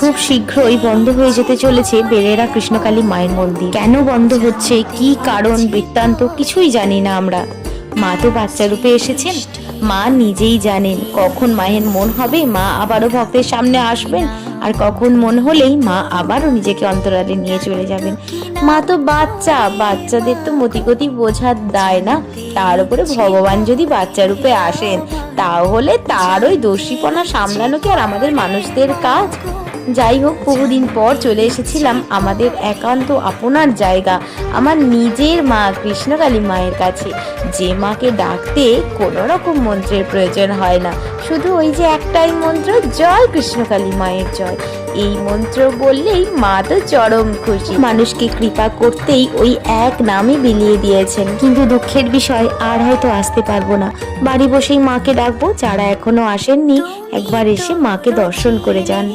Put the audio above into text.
খুব শীঘ্রই বন্ধ হয়ে যেতে চলেছে বেলেরা কৃষ্ণকালী মায়ের মন্দির। কেন বন্ধ হচ্ছে? কি কারণ? বৃত্তান্ত? কিছুই জানি না আমরা। মা তো বাচ্চা রূপে এসেছেন। মা নিজেই জানেন কখন মায়ের মন হবে। মা আবারও ভক্তের সামনে আসবেন। আর কখন মন হলেই মা আবারও নিজেকে অন্তরালে নিয়ে চলে যাবেন। মা তো বাচ্চা। বাচ্চাদের তো মতিগতি বোঝার দায় না। তার উপরে ভগবান যদি বাচ্চা রূপে আসেন, তাহলে তার ওই দোষীপনা সামলানো কি আর আমাদের মানুষদের কাজ? যাই হোক, বহুদিন পর চলে এসেছিলাম আমাদের একান্ত আপনার জায়গা, আমার নিজের মা কৃষ্ণকালী মায়ের কাছে। যে মাকে ডাকতে কোনো রকম মন্ত্রের প্রয়োজন হয় না, শুধু ওই যে একটাই মন্ত্র, জয় কৃষ্ণকালী মায়ের জয়। এই মন্ত্র বললেই মা তো চরম খুশি। মানুষকে কৃপা করতেই ওই এক নামই বিলিয়ে দিয়েছেন। কিন্তু দুঃখের বিষয়, আর হয়তো আসতে পারব না। বাড়ি বসেই মাকে ডাকবো, যারা এখনও আসেননি, একবার এসে মাকে দর্শন করে যান।